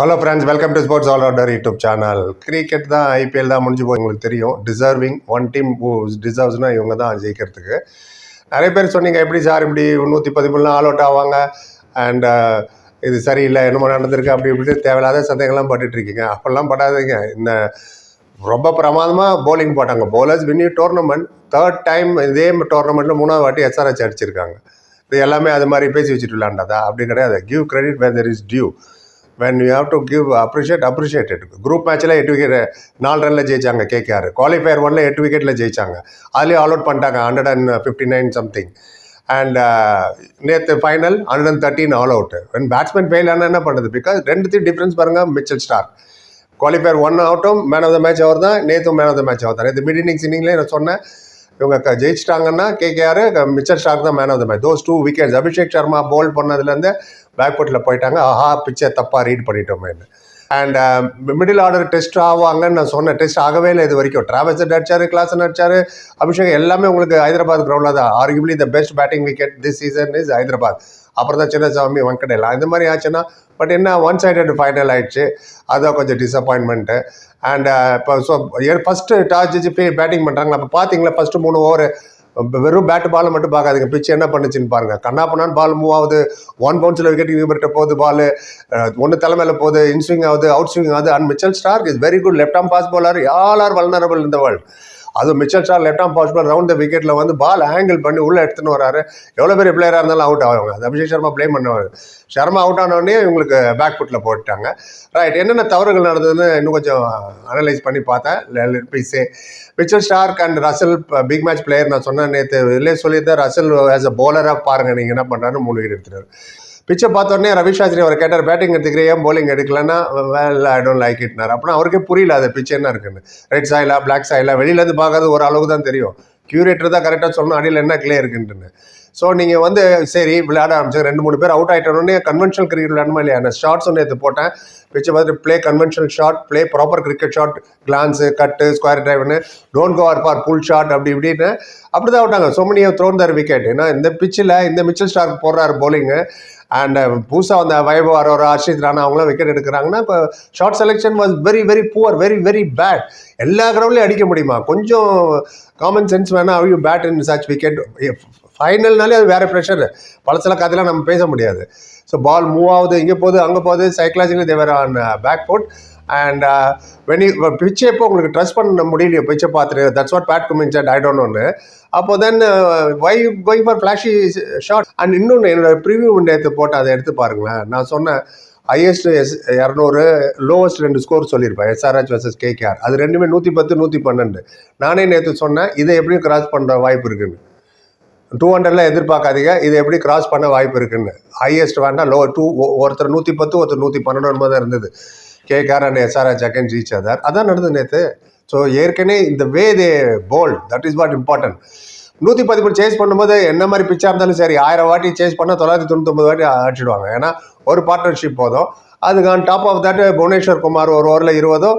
Hello friends welcome to sports all order YouTube channel cricket தான் IPL தான் முடிஞ்சு போய் உங்களுக்கு தெரியும். டிசர்விங் ஒன் டீம் டிசர்வ்ஸ்னால் இவங்க தான் ஜெயிக்கிறதுக்கு. நிறைய பேர் சொன்னீங்க எப்படி சார் இப்படி நூற்றி பதிமூணுலாம் ஆல் அவுட் ஆவாங்க? அண்ட் இது சரியில்லை என்னமோ நடந்திருக்கு அப்படி இப்படி தேவையில்லாத சந்தேகம்லாம் பட்டுட்ருக்கீங்க அப்போல்லாம் படாதீங்க. இந்த ரொம்ப பிரமாதமாக போலிங் போட்டாங்க. Bowlers venue tournament third time இதே டோர்னமெண்ட்டில் மூணாவது வாட்டி எஸ்ஆர்ஹெச் அடிச்சிருக்காங்க. இது எல்லாமே அது மாதிரி பேசி வச்சுட்டு விளாண்டதா அப்படி கிடையாது. Give credit where there is due when you have to give appreciate appreciate it group மேட்ச்சில் எட்டு விக்கெட் நாலு ரனில் ஜெயிச்சாங்க கேகேஆர் குவாலிஃபயர் ஒன்ல எட்டு விக்கெட்டில் ஜெயிச்சாங்க. அதுலேயும் ஆல் அவுட் பண்ணிட்டாங்க hundred and fifty nine something and நேற்று final hundred and thirteen all out when batsman fail ஆனால் என்ன பண்ணுறது பிகாஸ் ரெண்டுத்தையும் டிஃப்ரென்ஸ் பாருங்கள் மிச்சல் ஸ்டார் குவாலிஃபயர் ஒன் ஆகட்டும் மேன் ஆஃப் த மேட்ச் அவர் தான் நேற்றும் மேன் ஆஃப் த மேட்ச் அவர் தான். நேற்று மிட் இன்னிங்ஸ் இன்னிங்லேயே நான் சொன்னேன் இவங்க ஜெயிச்சிட்டாங்கன்னா கேகேஆர் மிச்சர் ஸ்டாக் தான் man of the match those two wickets Abhishek Sharma போல் பண்ணதுலேருந்து பேக்வர்ட்டில் போயிட்டாங்க. ஆஹா பிச்சை தப்பாக ரீட் பண்ணிட்டோமேன்னு and middle uh, order test ஆவாங்கன்னு நான் சொன்னேன். டெஸ்ட் ஆகவே இல்லை இது வரைக்கும். டிராவல்ஸ் அடிச்சாரு கிளாஸ் அடிச்சாரு அபிஷேக் எல்லாமே உங்களுக்கு ஹைதராபாத் கிரவுண்டில் தான். Arguably the best batting wicket this season is Hyderabad. அப்புறம் தான் சின்னசாமி வெங்கடேலா இந்த மாதிரி ஆச்சுன்னா பட் என்ன ஒன் சைடட் ஃபைனல் ஆயிடுச்சு. அதான் கொஞ்சம் டிசப்பாயின்மெண்ட்டு அண்ட் uh, இப்போ ஸோ ஃபஸ்ட்டு டாஸ் ஜெயிச்சு பேட்டிங் பண்ணுறாங்களா அப்போ பார்த்தீங்களா ஃபஸ்ட்டு மூணு ஓவர் வெறும் பேட்டு பால் மட்டும் பார்க்காதீங்க. பிச்சு என்ன பண்ணுச்சுன்னு பாருங்க. கண்ணா பண்ணான்னு பால் மூவ் ஆகுது ஒன் பவுன்ஸில் விக்கெட் இவர்கிட்ட போகுது பால் ஒன்று தலைமையில் போகுது இன்ஸ்விங் ஆகுது அவுட் ஸ்விங் ஆகுது. And Mitchell Starc is very good left arm pace bowler all are vulnerable இந்த வேர்ல்டு அது Mitchell Starc left arm pacer round the விக்கெட்டில் வந்து பால் ஆங்கிள் பண்ணி உள்ளே எடுத்துன்னு வராரு. எவ்வளோ பெரிய பிளேயராக இருந்தாலும் அவுட் ஆகும் அது அபிஷேக் சர்மா ப்ளே பண்ணுவார். சர்மா அவுட் ஆனோடனே இவங்களுக்கு பேக் ஃபுட்டில் போட்டுட்டாங்க. ரைட் என்னென்ன தவறுகள் நடந்ததுன்னு இன்னும் கொஞ்சம் அனலைஸ் பண்ணி பார்த்தேன். பீஸே Mitchell Starc and Russell big match player நான் சொன்னேன் நேற்று வெளியே சொல்லியிருந்தேன் ரசல் ஆஸ் அ போலராக பாருங்கள் நீங்கள் என்ன பண்ணுறாருன்னு மூணு விக்கெட் எடுத்துட்டாரு. பிச்சை பார்த்தோன்னே ரவி சாஸ்திரி அவர் கேட்டார் பேட்டிங் எடுத்துக்கிறேன் ஏன் bowling எடுக்கலன்னா? வேல் ஐ டோன்ட் லைக் இட்னார் அப்படின்னா அவருக்கே புரியல அது பிச்சை என்ன இருக்குன்னு. ரெட் சாயிலா பிளாக் சாயிலா வெளியிலேருந்து பார்க்கறது ஒரு அளவுக்கு தான் தெரியும். கியூரேட்டர் தான் கரெக்டாக சொல்லணும் அடியில் என்ன கிளியர் இருக்குன்ட்டுன்னு. ஸோ நீங்கள் வந்து சரி விளையாட ஆரம்பிச்சு ரெண்டு மூணு பேர் அவுட் ஆகிட்டோன்னே கன்வென்ஷனல் கிரிக்கெட் விளையாடணுமா இல்லையா? நான் ஷார்ட்ஸ் எடுத்து போட்டேன். பிச்சை பார்த்துட்டு play conventional shot play proper cricket shot glance cut square டிரைவ்னு don't go or for pull shot அப்படி இப்படின்னு. அப்படி தான் விட்டாங்க. சோ many தர் விக்கெட் ஏன்னா இந்த பிச்சில் இந்த மிச்சல் ஸ்டார்க் போடுறாரு போலிங்கு அண்ட் uh, புதுசாக வந்த வைபவ் அரோரா ஹர்ஷித் ராணா அவங்களாம் விக்கெட் எடுக்கிறாங்கன்னா இப்போ shot selection was very very poor very very bad எல்லா கிரவுண்ட்லையும் அடிக்க முடியுமா? கொஞ்சம் காமன் சென்ஸ் வேணால் of bad in such wicket ஃபைனல்னாலே அது வேறு ப்ரெஷர் பழசில கதையெல்லாம் நம்ம பேச முடியாது. ஸோ பால் மூவ் ஆகுது இங்கே போகுது அங்கே போகுது psychologically they were on back foot and uh, when பிச்சை இப்போ உங்களுக்கு ட்ரஸ்ட் பண்ண முடியலையோ பிச்சை பார்த்துட்டு that's what bat coming I don't ஒன்று அப்போ then why going for flashy shot and இன்னொன்று என்னோட ப்ரிவியூ நேற்று போட்டு அதை எடுத்து பாருங்களேன். நான் சொன்னேன் ஹையஸ்ட் எஸ் இரநூறு லோவஸ்ட் ரெண்டு ஸ்கோர் சொல்லியிருப்பேன். எஸ்ஆர்ஹெச் வர்சஸ் கேகேஆர் அது ரெண்டுமே நூற்றி பத்து நூற்றி பன்னெண்டு நானே நேற்று சொன்னேன் இதை எப்படியும் கிராஸ் பண்ணுற வாய்ப்பு இருக்குன்னு. டூ ஹண்ட்ரட்லாம் எதிர்பார்க்காதீங்க இது எப்படி கிராஸ் பண்ண வாய்ப்பு இருக்குன்னு. ஹையஸ்ட் வேண்டாம் லோ டூ ஒருத்தர் நூற்றி பத்து ஒருத்தர் நூற்றி பன்னெண்டு தான் இருந்தது. KKR and SRH again reach other அதான் நடந்தது நேற்று ஸோ ஏற்கனவே இந்த way they bowl that is what important நூற்றி பதிமூணு சேஸ் பண்ணும்போது என்ன மாதிரி பிச்சாக இருந்தாலும் சரி ஆயிரம் வாட்டி சேஸ் பண்ணால் தொள்ளாயிரத்தி தொண்ணூத்தொம்பது வாட்டி அடிச்சிடுவாங்க. ஏன்னா ஒரு பார்ட்னர்ஷிப் போதும். அதுக்கு on top of that Bhuvneshwar Kumar ஒரு ஓவரில் இருபதோ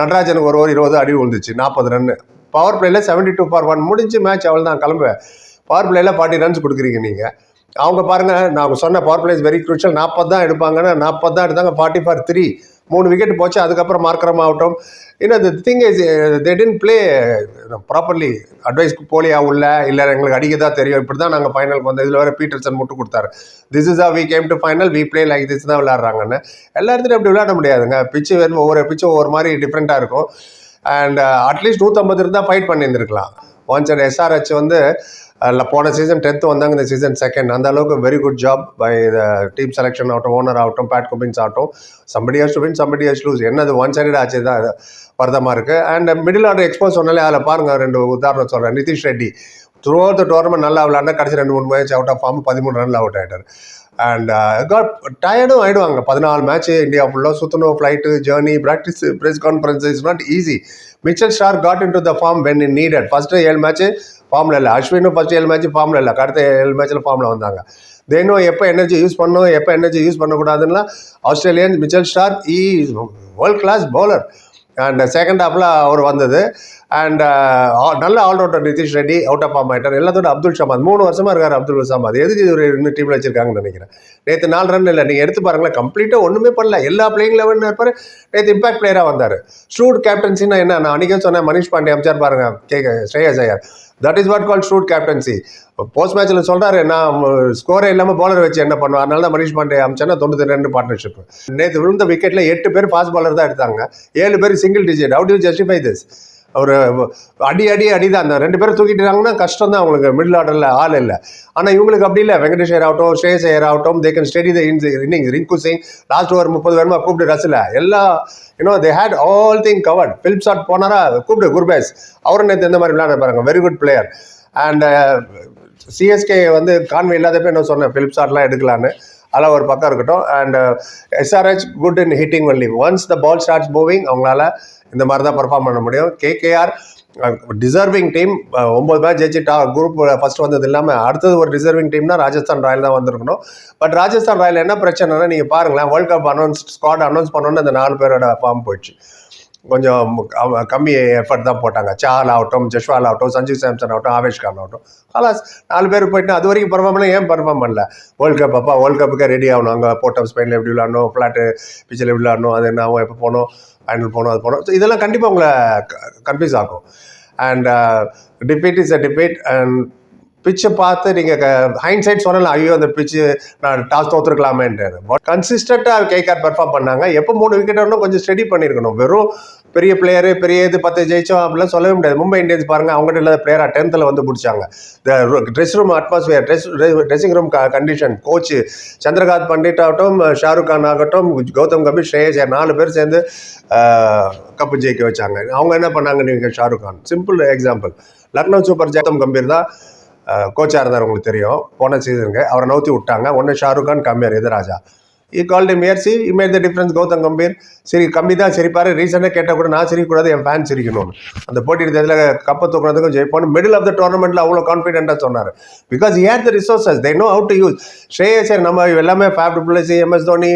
நடராஜனுக்கு ஒரு ஓவர் இருபதோ அடி விழுந்துச்சு. நாற்பது ரன்னு. பவர் பிளேயில் செவன்டி டூ ஃபார் ஒன் முடிஞ்சு மேட்ச் அவள் தான் கிளம்புவேன் பவர் பிளேயில் ஃபார்ட்டி ரன்ஸ் கொடுக்குறீங்க நீங்கள் அவங்க பாருங்கள் நான் சொன்ன பவர் பிளேஸ் வெரி crucial. நாற்பது தான் எடுப்பாங்கன்னா நாற்பது தான் எடுத்தாங்க ஃபார்ட்டி ஃபார் த்ரீ மூணு விக்கெட் போச்சு அதுக்கப்புறம் மார்க்கரம் ஆகட்டும். இன்னும் the thing is they tend play properly அட்வைஸ்க்கு போலியா உள்ள இல்லை எங்களுக்கு அடிக்க தான் தெரியும். இப்படி தான் நாங்கள் ஃபைனலுக்கு வந்தோம். இதில் வேறு பீட்டர்சன் முட்டு கொடுத்தாரு. This is a we came to final we play like this தான் விளையாடுறாங்கன்னு. எல்லா இடத்துலையும் அப்படி விளையாட முடியாதுங்க. பிச்சு வேணும் ஒவ்வொரு பிச்சும் ஒவ்வொரு மாதிரி டிஃப்ரெண்ட்டாக இருக்கும். அண்ட் அட்லீஸ்ட் eh, நூற்றம்பது இருந்தால் ஃபைட் பண்ணியிருந்துருக்கலாம். ஒன்ஸ் அண்ட் எஸ்ஆர்ஹெச் வந்து அதில் போன சீசன் டென்த்து வந்தாங்க இந்த சீசன் செகண்ட் அந்த அளவுக்கு very good job by the team selection ஆகட்டும் ஓனர் ஆகட்டும் பேட் குபின்ஸ் ஆகட்டும். Somebody has to win somebody has lose என்னது ஒன் சைடட் ஆச்சு தான் வருதமாக இருக்குது அண்ட் மிடில் ஆர்டர் எக்ஸ்போஸ் சொன்னாலே அதில் பாருங்கள் ரெண்டு உதாரணம் சொல்கிறேன் Nitish Reddy throughout the tournament நல்லா விளாண்டா கடைசி ரெண்டு மூணு மேட்ச் அவுட் ஆஃப் ஃபார்ம் பதிமூணு ரன்ல அவுட் ஆகிட்டார் அண்ட் காட் uh, டயர்டும் ஆகிடுவாங்க பதினாலு மேட்ச் இந்தியா ஃபுல்லாக சுற்றணும் flight journey practice press conference is not easy Mitchell Starc got into the form when in needed first ஏழு மேட்ச்சு ஃபார்மில் இல்லை. அஸ்வினும் ஃபஸ்ட் ஏழு மேட்ச் ஃபார்மில் இல்லை. அடுத்த ஏழு மேட்ச்சில் ஃபார்மில் வந்தாங்க. தென்னும் எப்போ எனர்ஜி யூஸ் பண்ணணும் எப்போ energy use பண்ணக்கூடாதுன்னா Australian Mitchell Starc a world class bowler and second ஹாஃபில் அவர் வந்தது. அண்ட் uh, நல்ல all rounder Nitish Reddy out of form ஆயிட்டார். எல்லாத்தோட அப்துல் ஷமாத் மூணு வருஷமா இருக்காரு அப்துல் சமாத். எதுக்கு ஒரு இன்னும் டீமில் வச்சிருக்காங்கன்னு நினைக்கிறேன். நேற்று நாலு ரன் இல்லை நீங்கள் எடுத்து பாருங்களேன் கம்ப்ளீட்டாக ஒன்றுமே பண்ணல. எல்லா பிளேயிங் லெவன் இருப்பார். நேற்று இம்பாக்ட் பிளேயராக வந்தார். ஸ்ட்ரூட் கேப்டன்சின்னா என்ன? நான் அன்றைக்கே சொன்னேன் மனிஷ் பாண்டே அமிச்சார் பாருங்க K Shreyas Iyer. That is what கால் ஸ்ட்ரூட் கேப்டன்சி போஸ்ட் மேட்ச்சில் சொல்கிறாரு நான் ஸ்கோரே இல்லாமல் பாலர் வச்சு என்ன பண்ணுவேன்? அதனால தான் மனிஷ் பாண்டே அமைச்சேன்னா தொண்ணூற்றி ரெண்டு பார்ட்னர்ஷிப் நேற்று விழுந்த விக்கெட்டில் எட்டு பேர் ஃபாஸ்ட் பாலர் தான் எடுத்தாங்க. ஏழு பேர் single digit how to justify this அவர் அடி அடி அடி தான் அந்த ரெண்டு பேரும் தூக்கிட்டாங்கன்னா கஷ்டம் தான் அவங்களுக்கு. மிடில் ஆர்டரில் ஆள் இல்லை. ஆனால் இவங்களுக்கு அப்படி இல்லை. வெங்கடேஷ் ஐயர் ஆகட்டும் ஸ்ரேஷ் ஐயர் ஆகட்டும் they can steady the inning Rinku Singh last over முப்பது வேணுமா கூப்பிட்டு ரசில். எல்லா you know they had all thing covered Phil Salt போனாரா? கூப்பிட்டு குர்பேஸ். அவரும் நேற்று எந்த மாதிரி விளையாட பாருங்க. Very good player and CSK வந்து கான்வே இல்லாதப்ப என்ன சொன்னேன்? ஃபிலிப் ஷாட்லாம் எடுக்கலான்னு. அதெல்லாம் ஒரு பக்கம் இருக்கட்டும். And SRH good in hitting only once the ball starts moving அவங்களால இந்த மாதிரி தான் பர்ஃபார்ம் பண்ண முடியும். கேகேஆர் டிசர்விங் டீம் ஒம்பது மேட்ச் ஜெயிச்சு டா குரூப் ஃபர்ஸ்ட் வந்தது இல்லாமல் அடுத்தது ஒரு டிசர்விங் டீம்னா ராஜஸ்தான் ராயல் தான் வந்திருக்கணும். பட் ராஜஸ்தான் ராயல் என்ன பிரச்சனைனா நீங்கள் பாருங்களேன் world cup announce squad announce பண்ணோன்னு அந்த நாலு பேரோட ஃபார்ம் போயிடுச்சு. கொஞ்சம் கம்மி எஃபர்ட் தான் போட்டாங்க. சால் ஆகட்டும் ஜஷ்வால் ஆகட்டும் சஞ்சீவ் சாம்சன் ஆகட்டும் ஆவேஷ் கான் ஆகட்டும். ஹலாஸ் நாலு பேர் போயிட்டு அது வரைக்கும் பர்ஃபார்ம் பண்ணல ஏன் பர்ஃபார்ம் பண்ணல? வேர்ல்ட் கப் அப்பா வேர்ல்ட் கப்புக்கு ரெடி ஆகணும். அங்கே போட்டோம் ஸ்பெயினில் எப்படி விளாடணும் ஃப்ளாட்டு பிச்சில் எப்படி விளாடணும் அது என்ன ஆகும் எப்போ போகணும் ஃபைனல் போகணும் அது போகணும். இதெல்லாம் கண்டிப்பாக உங்களை கன்ஃபியூஸ் ஆகும் and debate is a debate and பிச்சை பார்த்து நீங்கள் ஹைண்ட் சைட் சொல்லலாம் ஐயோ அந்த பிச்சு நான் டாஸ் தோத்துருக்கலாமேன்ட்டு பட் கன்சிஸ்டண்ட்டாக கேகார் பெர்ஃபார்ம் பண்ணாங்க. எப்போ மூணு விக்கெட் வரணும் கொஞ்சம் ஸ்டடி பண்ணியிருக்கணும் வெறும் பெரிய பிளேயரு பெரிய இது பத்து ஜெயிச்சோம் அப்படிலாம் சொல்லவே முடியாது. மும்பை இந்தியன்ஸ் பாருங்கள் அவங்ககிட்ட இல்லாத பிளேயராக டென்த்தில் வந்து பிடிச்சாங்க. இந்த dress room atmosphere dress dressing room condition coach Chandrakant Pandit ஆகட்டும் ஷாருக் கான் ஆகட்டும் கௌதம் கபீர் ஸ்ரேயஸ் நாலு பேர் சேர்ந்து கப்பு ஜெயிக்க வச்சாங்க. அவங்க என்ன பண்ணாங்க நீங்கள் Shahrukh Khan? Simple example Lucknow super Gautam Gambhir தான். கோச்சாக இருந்தார் உங்களுக்கு தெரியும். போன சீசனுக்கு அவரை நவுத்தி விட்டாங்க. ஒன்று ஷாருக் கான் கம்பேர் எதிராஜா ஈ கால்டு முயற்சி made the difference Gautam Gambhir. சரி கம்மி தான் சிரிப்பார். ரீசெண்டாக கேட்டால் கூட நான் சிரிக்கக்கூடாது என் ஃபேன் சிரிக்கணும் அந்த போட்டி இதில் கப்பை தூக்குறதுக்கும் ஜெயிப்போம் மிடில் ஆஃப் த டோர்னமெண்ட்டில் அவ்வளோ கான்ஃபிடென்ட்டாக சொன்னார். Because air the resources they know how to use ஸ்ரேயசர் நம்ம எல்லாமே ஃபேப் பிளஸி எம்எஸ் தோனி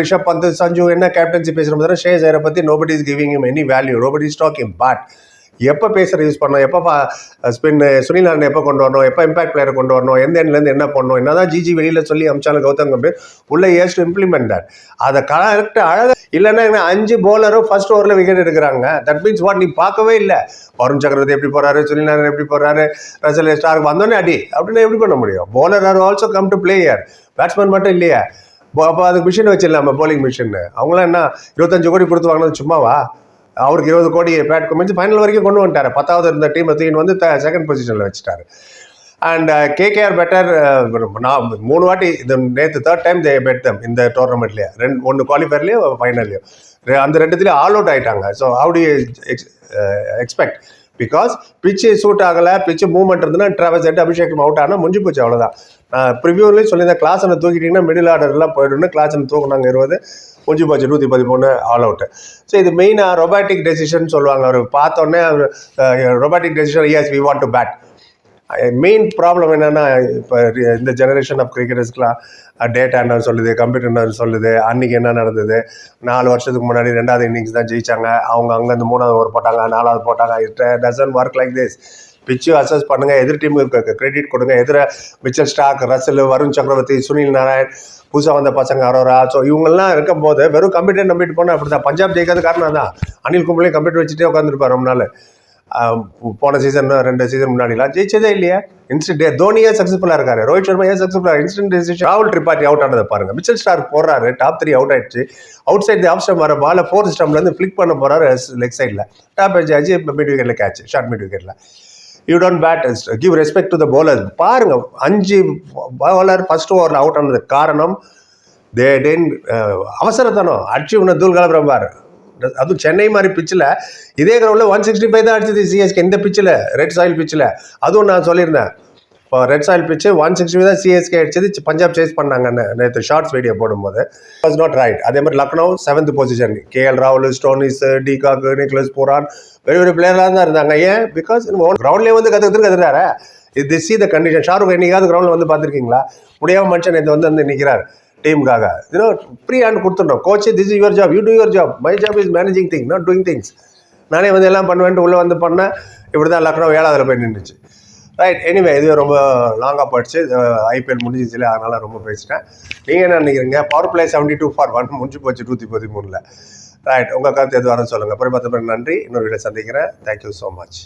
ரிஷப் பந்த் சஞ்சு என்ன கேப்டன்சி பேசுகிற மாதிரி ஸ்ரேயசரை பற்றி nobody is giving him any value nobody is talking but எப்போ பேசுகிற யூஸ் பண்ணணும்? எப்போ ஸ்பின் சுனில் நாராயண் எப்போ கொண்டு வரணும்? எப்போ இம்பாக்ட் பிளேயர் கொண்டு வரணும்? எந்த எண்ட்லேருந்து என்ன பண்ணணும்? என்ன தான் ஜிஜி வெளியில் சொல்லி அமிச்சாலும் கௌதம் கம்பீர் உள்ள ஏஸ் டு இம்ப்ளிமெண்ட் தட் அதை கரெக்டாக அழகாக இல்லைன்னா என்ன அஞ்சு போலரும் ஃபர்ஸ்ட் ஓவரில் விக்கெட் எடுக்கிறாங்க. தட் மீன்ஸ் வாட் நீ பார்க்கவே இல்லை. வருண் சக்கரவர்த்தி எப்படி போகிறாரு சுனில் நாராயண் எப்படி போகிறாரு ரசல் ஸ்டார்க் வந்தோடனே அடி அப்படின்னு எப்படி பண்ண முடியும்? Bowler are also come to player batsman மட்டும் இல்லையா. அப்போ அதுக்கு மிஷின் வச்சிடலாமா போலிங் மிஷின் அவங்களாம் என்ன இருபத்தஞ்சு கோடி கொடுத்து வாங்கினது சும்மாவா? அவருக்கு இருபது கோடி பேட் குமிச்சு ஃபைனல் வரைக்கும் கொண்டு வந்துட்டார். பத்தாவது இருந்த டீம் தூக்கின்னு வந்து செகண்ட் பொசிஷனில் வச்சுட்டாரு. அண்ட் கேகேஆர் பெட்டர் நான் மூணு வாட்டி இது நேற்று third time they beat them இந்த டோர்னமெண்ட்லேயே ரெண்டு ஒன்று குவாலிஃபயர்லேயும் ஃபைனல்லையும் அந்த ரெண்டுத்துலேயும் ஆல் அவுட் ஆயிட்டாங்க. So how ex expect because pitch suit ஆகலை பிச்சு மூவ்மெண்ட் இருந்ததுன்னா ட்ராவல்ஸ் செட் அபிஷேக் அவுட் ஆனால் முடிஞ்சு போச்சு அவ்வளோதான் நான் சொல்லியிருந்தேன் கிளாஸ் ஒன்று தூக்கிட்டிங்கன்னா மிடில் ஆர்டர்லாம் போயிடும்னு கிளாஸ் தூக்குனாங்க இருபது முடிஞ்சு போச்சு நூற்றி பதிமூணு ஆல் அவுட்டு ஸோ இது மெயினாக ரொபாட்டிக் டெசிஷன் சொல்லுவாங்க. அவர் பார்த்தோன்னே robotic decision as we want to bat main problem என்னென்னா இப்போ இந்த ஜெனரேஷன் ஆஃப் கிரிக்கெட்டர்ஸ்க்குலாம் டேட்டா என்ன சொல்லுது கம்ப்யூட்டர் என்ன சொல்லுது அன்றைக்கி என்ன நடந்தது நாலு வருஷத்துக்கு முன்னாடி ரெண்டாவது இன்னிங்ஸ் தான் ஜெயிச்சாங்க அவங்க அங்கேருந்து மூணாவது ஓவர் போட்டாங்க நாலாவது போட்டாங்க it doesn't work like this pitch assess பண்ணுங்க எதிர் டீமுக்கு கிரெடிட் கொடுங்க. எதிர மிச்சல் ஸ்டாக் ரசல் வருண் சக்கரவர்த்தி சுனில் நாராயண் புதுசாக வந்த பசங்க அரோரா. ஸோ இவங்கெல்லாம் இருக்கும்போது வெறும் கம்ப்யூட்டர் நம்பிட்டு போனால் அப்படி தான் பஞ்சாப் ஜெயிக்காத காரணம் தான் அனில் கும்பலையும் கம்ப்யூட்டர் வச்சுட்டே உட்காந்துருப்பார் ரொம்ப நாள். போன சீசன் ரெண்டு சீசன் முன்னாடிலாம் ஜெயிச்சதே இல்லையா. இன்ஸ்டன்ட் தோனியே சக்ஸஸ்ஃபுல்லாக இருக்காரு? ரோஹித் சர்மா ஏன் சக்ஸஸ்ஃபுல்லாக இன்ஸ்டன்ட் டெசிஷன் ராகுல் ட்ரிபாட்டி அவுட் ஆனதை பாருங்க. மிச்சல் ஸ்டார் போடுறாரு டாப் த்ரீ அவுட் ஆயிடுச்சு. அவுட் சைட் ஆஃப் ஸ்டம் வர பால ஃபோர்த் ஸ்டம்லேருந்து ஃபிளிக் பண்ண போகிறாரு லெக் சைடில் டாப் எஜ் ஆச்சு மிட் விக்கெட்டில் catch short mid விக்கெட்டில் you don't bat give respect to the bowlers பாருங்க அஞ்சு பவுலர் ஃபர்ஸ்ட் ஓவரில் அவுட் ஆனதுக்கு காரணம் தே டென் அவசரத்தனம். அடிச்சு உன்னை தூள் கலப்புறம் அதுவும் சென்னை மாதிரி பிச்சில் இதே கிரௌண்டில் ஒன் சிக்ஸ்டி ஃபைவ் தான் அடிச்சது சிஎஸ்கே இந்த பிச்சில் ரெட் சாயில் பிச்சில் அதுவும் நான் சொல்லியிருந்தேன். இப்போ red soil pitch one sixty தான் சிஎஸ்கே அடிச்சது. பஞ்சாப் சேஸ் பண்ணாங்க நேற்று ஷார்ட்ஸ் வீடியோ போடும்போது. வாஸ் நாட் ரைட் அதே மாதிரி லக்னோ செவன்த் பொசிஷன் கேஎல் ராகுல் Stoinis de Kock Nicholas Pooran பெரிய பெரிய பிளேயராக தான் இருந்தாங்க. ஏன்? பிகாஸ் கிரவுண்ட்லேயே வந்து கற்றுக்கிட்டு கற்றுறாரு இது சி த கண்டிஷன் ஷாருக் என்னைக்காவது கிரவுண்டில் வந்து பார்த்துருக்கீங்களா? முடியாம மனுஷன் நேற்று வந்து வந்து நிற்கிறார் டீமுக்காக யூனோ ஃப்ரீ ஹேண்ட் கொடுத்துட்டோம். Coach this is your job you do your job my job is managing thing not doing things நானே வந்து எல்லாம் பண்ணுவேன்ட்டு உள்ளே வந்து பண்ணேன். இப்படி தான் லக்னோ ஏழாவதுல போய் நின்றுச்சு. ரைட் எனிவே இதுவே ரொம்ப லாங்காக போயிடுச்சு. ஐபிஎல் uh, முடிஞ்சிச்சுல அதனால் ரொம்ப பேசிட்டேன். நீங்கள் என்ன நினைக்கிறீங்க? Power play seventy two for one முடிஞ்சு போச்சு நூற்றி பதிமூணில். ரைட் உங்கள் கருத்து எது சொல்லுங்கள் அப்புறம் பத்து நன்றி. இன்னொரு வீடியோ சந்திக்கிறேன். Thank you so much